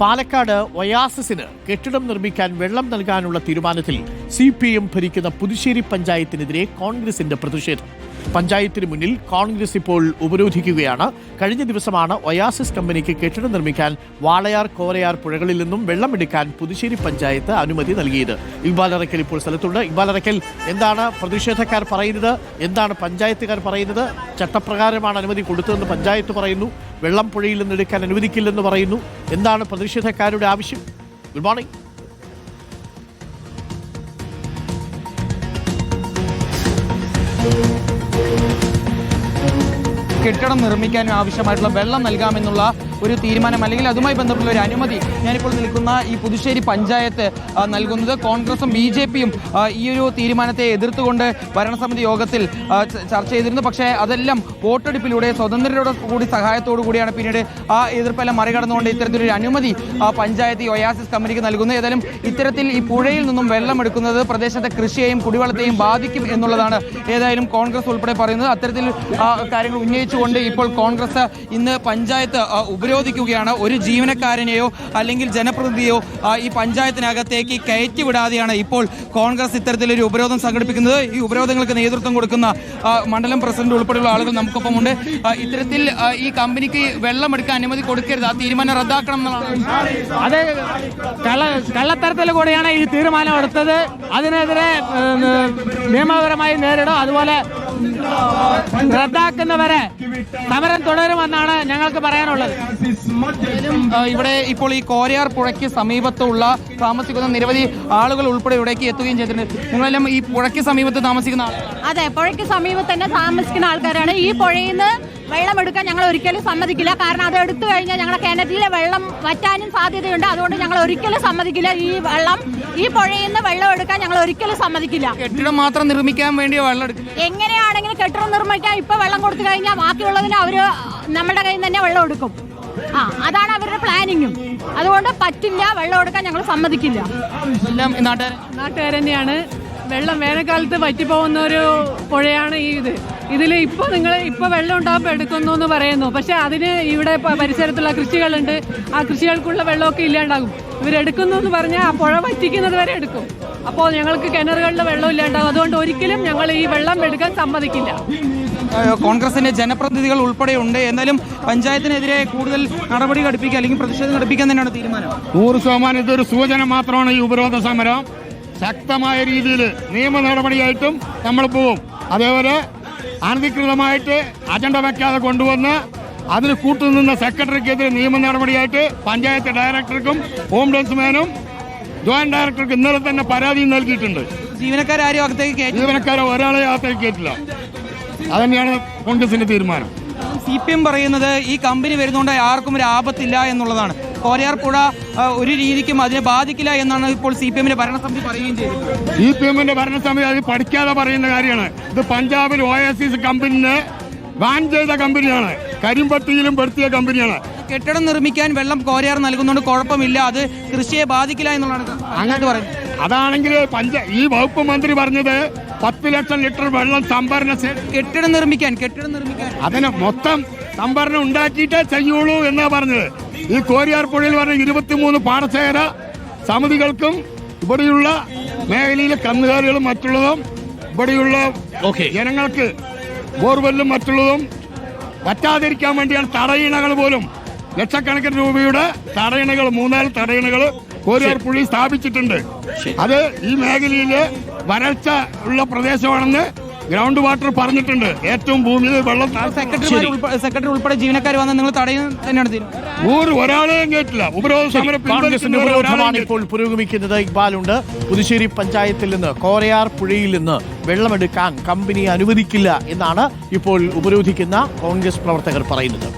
പാലക്കാട് ഒയാസിന് കെട്ടിടം നിർമ്മിക്കാൻ വെള്ളം നൽകാനുള്ള തീരുമാനത്തിൽ സി പി എം ഭരിക്കുന്ന പുതുശ്ശേരി പഞ്ചായത്തിനെതിരെ കോൺഗ്രസിന്റെ പ്രതിഷേധം. പഞ്ചായത്തിന് മുന്നിൽ കോൺഗ്രസ് ഇപ്പോൾ ഉപരോധിക്കുകയാണ്. കഴിഞ്ഞ ദിവസമാണ് ഒയാസിസ് കമ്പനിക്ക് കെട്ടിടം നിർമ്മിക്കാൻ വാളയാർ കോരയാർ പുഴകളിൽ നിന്നും വെള്ളമെടുക്കാൻ പുതുശ്ശേരി പഞ്ചായത്ത് അനുമതി നൽകിയത്. ഇക്ബാൽ അറക്കൽ ഇപ്പോൾ സ്ഥലത്തുണ്ട്. ഇക്ബാൽ അറക്കൽ എന്താണ് പ്രതിഷേധക്കാർ പറയുന്നത്? എന്താണ് പഞ്ചായത്തുകാർ പറയുന്നത്? ചട്ടപ്രകാരമാണ് അനുമതി കൊടുത്തതെന്ന് പഞ്ചായത്ത് പറയുന്നു. വെള്ളം പുഴയിൽ നിന്ന് എടുക്കാൻ അനുവദിക്കില്ലെന്ന് പറയുന്നു. എന്താണ് പ്രതിഷേധക്കാരുടെ ആവശ്യം? ഗുഡ് മോർണിംഗ് കെട്ടിടം നിർമ്മിക്കാൻ ആവശ്യമായിട്ടുള്ള വെള്ളം നൽകാമെന്നുള്ള ഒരു തീരുമാനം അല്ലെങ്കിൽ അതുമായി ബന്ധപ്പെട്ട ഒരു അനുമതി ഞാനിപ്പോൾ നിൽക്കുന്ന ഈ പുതുശ്ശേരി പഞ്ചായത്ത് നൽകുന്നത്. കോൺഗ്രസും ബി ജെ പിയും ഈ ഒരു തീരുമാനത്തെ എതിർത്തുകൊണ്ട് ഭരണസമിതി യോഗത്തിൽ ചർച്ച ചെയ്തിരുന്നു. പക്ഷേ അതെല്ലാം വോട്ടെടുപ്പിലൂടെ സ്വതന്ത്രരുടെ കൂടി സഹായത്തോടു കൂടിയാണ് പിന്നീട് ആ എതിർപ്പെല്ലാം മറികടന്നുകൊണ്ട് ഇത്തരത്തിലൊരു അനുമതി പഞ്ചായത്ത് ഈ ഒയാസിസ് കമ്പനിക്ക് നൽകുന്നത്. ഏതായാലും ഇത്തരത്തിൽ ഈ പുഴയിൽ നിന്നും വെള്ളം എടുക്കുന്നത് പ്രദേശത്തെ കൃഷിയെയും കുടിവെള്ളത്തെയും ബാധിക്കും എന്നുള്ളതാണ് ഏതായാലും കോൺഗ്രസ് ഉൾപ്പെടെ പറയുന്നത്. അത്തരത്തിൽ കാര്യങ്ങൾ ഉന്നയിച്ചുകൊണ്ട് ഇപ്പോൾ കോൺഗ്രസ് ഇന്ന് പഞ്ചായത്ത് ആ, ഉപരോധിക്കുകയാണ്. ഒരു ജീവനക്കാരനെയോ അല്ലെങ്കിൽ ജനപ്രതിനിധിയോ ഈ പഞ്ചായത്തിനകത്തേക്ക് കയറ്റിവിടാതെയാണ് ഇപ്പോൾ കോൺഗ്രസ് ഇത്തരത്തിലൊരു ഉപരോധം സംഘടിപ്പിക്കുന്നത്. ഈ ഉപരോധങ്ങൾക്ക് നേതൃത്വം കൊടുക്കുന്ന മണ്ഡലം പ്രസിഡന്റ് ഉൾപ്പെടെയുള്ള ആളുകൾ നമുക്കൊപ്പമുണ്ട്. ഇത്തരത്തിൽ ഈ കമ്പനിക്ക് വെള്ളം എടുക്കാൻ അനുമതി കൊടുക്കരുത്. ആ തീരുമാനം റദ്ദാക്കണം എന്നുള്ളതാണ്. കൂടെയാണ് ഈ തീരുമാനം എടുത്തത്. അതിനെതിരെ നിയമപരമായി നേരിടും. അതുപോലെ റദ്ദാക്കുന്നവരെ സമരം തുടരുമെന്നാണ് ഞങ്ങൾക്ക് പറയാനുള്ളത്. ഇവിടെ ഇപ്പോൾ ഈ കോരയാർ പുഴയ്ക്ക് സമീപത്തുള്ള താമസിക്കുന്ന നിരവധി ആളുകൾ ഉൾപ്പെടെ ഇവിടേക്ക് എത്തുകയും ചെയ്തിട്ടുണ്ട്. നിങ്ങളെല്ലാം ഈ പുഴയ്ക്ക് സമീപത്ത് താമസിക്കുന്ന അതെ പുഴയ്ക്ക് സമീപത്ത് തന്നെ താമസിക്കുന്ന ആൾക്കാരാണ്. ഈ പുഴയിൽ നിന്ന് വെള്ളം എടുക്കാൻ ഞങ്ങൾ ഒരിക്കലും സമ്മതിക്കില്ല. കാരണം അത് എടുത്തു കഴിഞ്ഞാൽ ഞങ്ങളെ കിണറ്റിലെ വെള്ളം വറ്റാനും സാധ്യതയുണ്ട്. അതുകൊണ്ട് ഞങ്ങൾ ഒരിക്കലും സമ്മതിക്കില്ല. ഈ വെള്ളം ഈ പുഴയിൽ നിന്ന് വെള്ളം എടുക്കാൻ ഞങ്ങൾ ഒരിക്കലും സമ്മതിക്കില്ല. കെട്ടിടം മാത്രം നിർമ്മിക്കാൻ വേണ്ടി വെള്ളം എങ്ങനെയാണെങ്കിലും കെട്ടിടം നിർമ്മിക്കാൻ ഇപ്പൊ വെള്ളം കൊടുത്തു കഴിഞ്ഞാൽ ബാക്കിയുള്ളതിന് അവർ നമ്മുടെ കയ്യിൽ നിന്ന് തന്നെ വെള്ളം എടുക്കും. ആ അതാണ് അവരുടെ പ്ലാനിങ്ങും. അതുകൊണ്ട് പറ്റില്ല വെള്ളം എടുക്കാൻ ഞങ്ങൾ സമ്മതിക്കില്ല. നാട്ടുകാർ തന്നെയാണ്. വെള്ളം വേനൽക്കാലത്ത് വറ്റിപ്പോകുന്ന ഒരു പുഴയാണ് ഈ ഇത്. ഇതിൽ ഇപ്പോൾ നിങ്ങൾ ഇപ്പോൾ വെള്ളം ഉണ്ടാകുമ്പോൾ എടുക്കുന്നു എന്ന് പറയുന്നു. പക്ഷേ അതിന് ഇവിടെ പരിസരത്തുള്ള കൃഷികളുണ്ട്. ആ കൃഷികൾക്കുള്ള വെള്ളമൊക്കെ ഇല്ലാണ്ടാകും. ഇവരെടുക്കുന്നു എന്ന് പറഞ്ഞാൽ ആ പുഴ വറ്റിക്കുന്നത് വരെ എടുക്കും. അപ്പോൾ ഞങ്ങൾക്ക് കിണറുകളിൽ വെള്ളം ഇല്ലാണ്ടാകും. അതുകൊണ്ട് ഒരിക്കലും ഞങ്ങൾ ഈ വെള്ളം എടുക്കാൻ സമ്മതിക്കില്ല. കോൺഗ്രസിന്റെ ജനപ്രതിനിധികൾ ഉൾപ്പെടെ ഉണ്ട്. എന്നാലും പഞ്ചായത്തിനെതിരെ കൂടുതൽ നടപടി ഘടിപ്പിക്കുക അല്ലെങ്കിൽ പ്രതിഷേധം ഘടിപ്പിക്കാൻ തന്നെയാണ് തീരുമാനം. നൂറ് ശതമാനം ഇതൊരു സൂചന മാത്രമാണ് ഈ ഉപരോധ സമരം. ശക്തമായ രീതിയിൽ നിയമ നടപടിയായിട്ടും നമ്മൾ പോവും. അതേപോലെ അനധികൃതമായിട്ട് അജണ്ട വെക്കാതെ കൊണ്ടുവന്ന് അതിന് കൂട്ടുനിന്ന സെക്രട്ടറിക്കെതിരെ നിയമ നടപടിയായിട്ട് പഞ്ചായത്ത് ഡയറക്ടർക്കും ഓംബുഡൻസ്മാനും ജോയിന്റ് ഡയറക്ടർക്കും ഇന്നലെ തന്നെ പരാതി നൽകിയിട്ടുണ്ട്. ജീവനക്കാരും അകത്തേക്ക് ഒരാളെ യാത്രയ്ക്ക് കേട്ടില്ല അതന്നെയാണ് കോൺഗ്രസിന്റെ തീരുമാനം. സി പി എം പറയുന്നത് ഈ കമ്പനി വരുന്നതുകൊണ്ട് ആർക്കും ഒരു ആപത്തില്ല എന്നുള്ളതാണ്. കോരയാർ പുഴ ഒരു രീതിക്കും അതിനെ ബാധിക്കില്ല എന്നാണ് ഇപ്പോൾ സി പി എമ്മിന്റെ ഭരണസമിതി പറയുകയും ചെയ്തത് സി പി എമ്മിന്റെ ഭരണസമിതി അത് പഠിക്കാതെ പറയുന്ന കാര്യമാണ്. ഇത് പഞ്ചാബിൽ ഒ എസ് സി കമ്പനിനെ ബാൻ ചെയ്ത കമ്പനിയാണ്. കരിമ്പട്ടിയിലും പെടുത്തിയ കമ്പനിയാണ്. കെട്ടിടം നിർമ്മിക്കാൻ വെള്ളം കോരയാർ നൽകുന്നതുകൊണ്ട് കുഴപ്പമില്ല. അത് കൃഷിയെ ബാധിക്കില്ല എന്നുള്ളതാണ് അങ്ങോട്ട് പറയുന്നത്? അതാണെങ്കിൽ പഞ്ച ഈ വകുപ്പ് മന്ത്രി പറഞ്ഞത് പത്ത് ലക്ഷം ലിറ്റർ വെള്ളം സംഭരണ കെട്ടിടം നിർമ്മിക്കാൻ കെട്ടിടം നിർമ്മിക്കാൻ. അതിന് മൊത്തം സംഭരണം ഉണ്ടാക്കിയിട്ടേ ചെയ്യുള്ളൂ എന്നാ പറഞ്ഞത്. ഈ കോരിയാർ പുഴയിൽ പറഞ്ഞ ഇരുപത്തിമൂന്ന് പാടശേഖര സമിതികൾക്കും ഇവിടെയുള്ള മേഖലയിലെ കന്നുകാലികളും മറ്റുള്ളതും ഇവിടെയുള്ള. ജനങ്ങൾക്ക് ബോർവെല്ലും മറ്റുള്ളതും പറ്റാതിരിക്കാൻ വേണ്ടിയാണ് തടയിണകൾ പോലും. ലക്ഷക്കണക്കിന് രൂപയുടെ തടയിണകൾ മൂന്നാൽ തടയിണകൾ കോരിയാർ പുഴി സ്ഥാപിച്ചിട്ടുണ്ട് അത് ഈ മേഖലയിലെ വരൾച്ച ഉള്ള പ്രദേശമാണെന്ന് ഗ്രൗണ്ട് വാട്ടർ പറഞ്ഞിട്ടുണ്ട്. ഏറ്റവും ഭൂമിയിൽ വെള്ളം സെക്രട്ടറി സെക്രട്ടറി ഉൾപ്പെടെ ജീവനക്കാർ വന്ന് നിങ്ങൾ തടയാൻ തന്നെയാണ് തീരുമാനം. ഒരാളെയും കേട്ടില്ല ഉപരോധ സമരം കോൺഗ്രസിന്റെ ഉപരോധമാണ് ഇപ്പോൾ പുരോഗമിക്കുന്നത്. ഇക്ബാലുണ്ട്. പുതുശ്ശേരി പഞ്ചായത്തിൽ നിന്ന് കോരയാർ പുഴയിൽ നിന്ന് വെള്ളമെടുക്കാൻ കമ്പനി അനുവദിക്കില്ല എന്നാണ് ഇപ്പോൾ ഉപരോധിക്കുന്ന കോൺഗ്രസ് പ്രവർത്തകർ പറയുന്നത്.